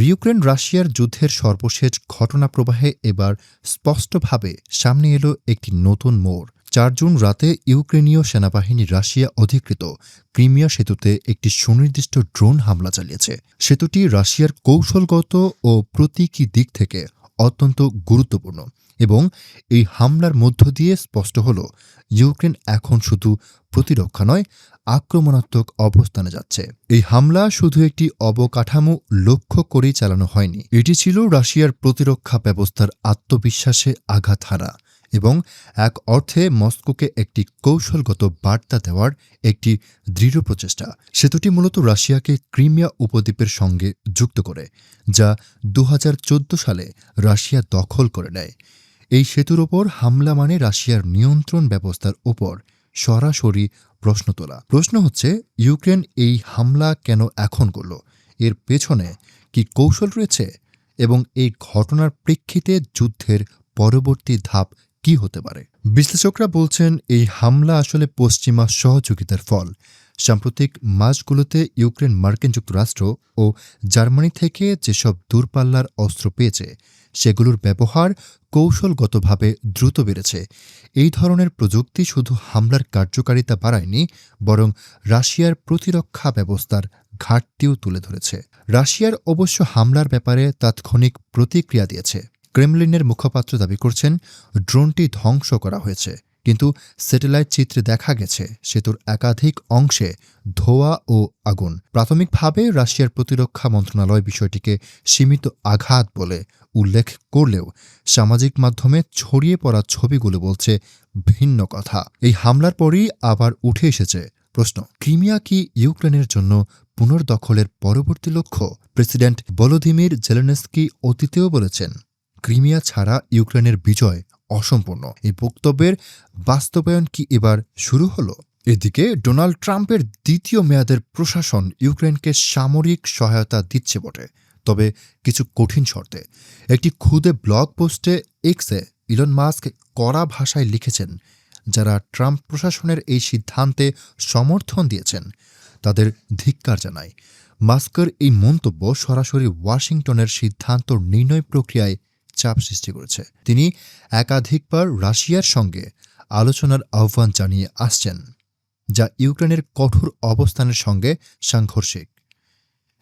Ukraine রাশিয়ার যুদ্ধের সর্বশেষ ঘটনা প্রবাহে এবার স্পষ্টভাবে সামনে এলো একটি নতুন মোড়। চার জুন রাতে ইউক্রেনীয় সেনাবাহিনী রাশিয়া অধিকৃত ক্রিমিয়া সেতুতে একটি সুনির্দিষ্ট ড্রোন হামলা চালিয়েছে। সেতুটি রাশিয়ার কৌশলগত ও প্রতীকী দিক থেকে অত্যন্ত গুরুত্বপূর্ণ। এবং এই হামলার মধ্য দিয়ে স্পষ্ট হল, ইউক্রেন এখন শুধু প্রতিরক্ষা নয়, আক্রমণাত্মক অবস্থানে যাচ্ছে। এই হামলা শুধু একটি অবকাঠামো লক্ষ্য করেই চালানো হয়নি। এটি ছিল রাশিয়ার প্রতিরক্ষা ব্যবস্থার আত্মবিশ্বাসে আঘাত হারা এবং এক অর্থে মস্কোকে একটি কৌশলগত বার্তা দেওয়ার একটি দৃঢ় প্রচেষ্টা। সেতুটি মূলত রাশিয়াকে ক্রিমিয়া উপদ্বীপের সঙ্গে যুক্ত করে, যা দু হাজার চোদ্দ সালে রাশিয়া দখল করে নেয়। এই সেতুর ওপর হামলা মানে রাশিয়ার নিয়ন্ত্রণ ব্যবস্থার ওপর সরাসরি প্রশ্ন তোলা। প্রশ্ন হচ্ছে, ইউক্রেন এই হামলা কেন এখন করল? এর পেছনে কি কৌশল রয়েছে? এবং এই ঘটনার প্রেক্ষিতে যুদ্ধের পরবর্তী ধাপ কি হতে পারে? বিশ্লেষকরা বলছেন, এই হামলা আসলে পশ্চিমা সহযোগিতার ফল। সাম্প্রতিক মাসগুলোতে ইউক্রেন মার্কিন যুক্তরাষ্ট্র ও জার্মানি থেকে যেসব দূরপাল্লার অস্ত্র পেয়েছে, সেগুলোর ব্যবহার কৌশলগতভাবে দ্রুত বেড়েছে। এই ধরনের প্রযুক্তি শুধু হামলার কার্যকারিতা বাড়ায়নি, বরং রাশিয়ার প্রতিরক্ষা ব্যবস্থার ঘাটতিও তুলে ধরেছে। রাশিয়ার অবশ্য হামলার ব্যাপারে তাৎক্ষণিক প্রতিক্রিয়া দিয়েছে। ক্রেমলিনের মুখপাত্র দাবি করছেন, ড্রোনটি ধ্বংস করা হয়েছে। কিন্তু স্যাটেলাইট চিত্রে দেখা গেছে সেতুর একাধিক অংশে ধোয়া ও আগুন। প্রাথমিকভাবে রাশিয়ার প্রতিরক্ষা মন্ত্রণালয় বিষয়টিকে সীমিত আঘাত বলে উল্লেখ করলেও সামাজিক মাধ্যমে ছড়িয়ে পড়া ছবিগুলো বলছে ভিন্ন কথা। এই হামলার পরই আবার উঠে এসেছে প্রশ্ন, ক্রিমিয়া কি ইউক্রেনের জন্য পুনর্দখলের পরবর্তী লক্ষ্য? প্রেসিডেন্ট বলোধিমির জেলেনস্কি অতীতেও বলেছেন, ক্রিমিয়া ছাড়া ইউক্রেনের বিজয় অসম্পূর্ণ। এই বক্তব্যের বাস্তবায়ন কি এবার শুরু হলো? এদিকে ডোনাল্ড ট্রাম্পের দ্বিতীয় মেয়াদের প্রশাসন ইউক্রেনকে সামরিক সহায়তা দিচ্ছে বটে, তবে কিছু কঠিন শর্তে। একটি খুদে ব্লগ পোস্টে এক্সে ইলন মাস্ক কড়া ভাষায় লিখেছেন, যারা ট্রাম্প প্রশাসনের এই সিদ্ধান্তে সমর্থন দিয়েছেন, তাদের ধিক্কার জানায়। মাস্কের এই মন্তব্য সরাসরি ওয়াশিংটনের সিদ্ধান্ত নির্ণয় প্রক্রিয়ায় চাপ সৃষ্টি করেছে। তিনি একাধিকবার রাশিয়ার সঙ্গে আলোচনার আহ্বান জানিয়ে আসছেন, যা ইউক্রেনের কঠোর অবস্থানের সঙ্গে সাংঘর্ষিক।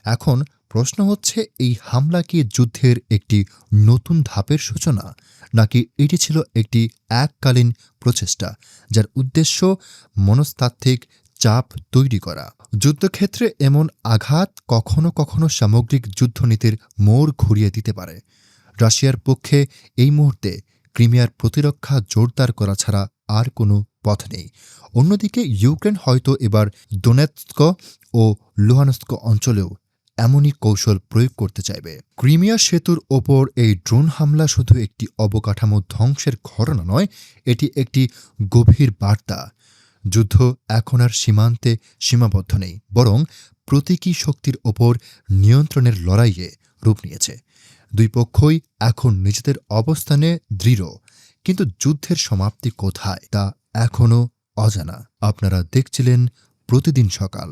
এখন প্রশ্ন হচ্ছে, এই হামলা কি যুদ্ধের একটি নতুন ধাপের সূচনা, নাকি এটি ছিল একটি এককালীন প্রচেষ্টা, যার উদ্দেশ্য মনস্তাত্ত্বিক চাপ তৈরি করা? যুদ্ধক্ষেত্রে এমন আঘাত কখনো কখনো সামগ্রিক যুদ্ধনীতির মোড় ঘুরিয়ে দিতে পারে। রাশিয়ার পক্ষে এই মুহূর্তে ক্রিমিয়ার প্রতিরক্ষা জোরদার করা ছাড়া আর কোনো পথ নেই। অন্যদিকে ইউক্রেন হয়তো এবার দোনেৎস্ক ও লুহানস্ক অঞ্চলেও এমনই কৌশল প্রয়োগ করতে চাইবে। ক্রিমিয়া সেতুর ওপর এই ড্রোন হামলা শুধু একটি অবকাঠামো ধ্বংসের ঘটনা নয়, এটি একটি গভীর বার্তা। যুদ্ধ এখন আর সীমান্তে সীমাবদ্ধ নেই, বরং প্রতীকী শক্তির ওপর নিয়ন্ত্রণের লড়াইয়ে রূপ নিয়েছে। দুই পক্ষই এখন নিজেদের অবস্থানে দৃঢ়, কিন্তু যুদ্ধের সমাপ্তি কোথায় তা এখনও অজানা। আপনারা দেখছিলেন প্রতিদিন সকাল।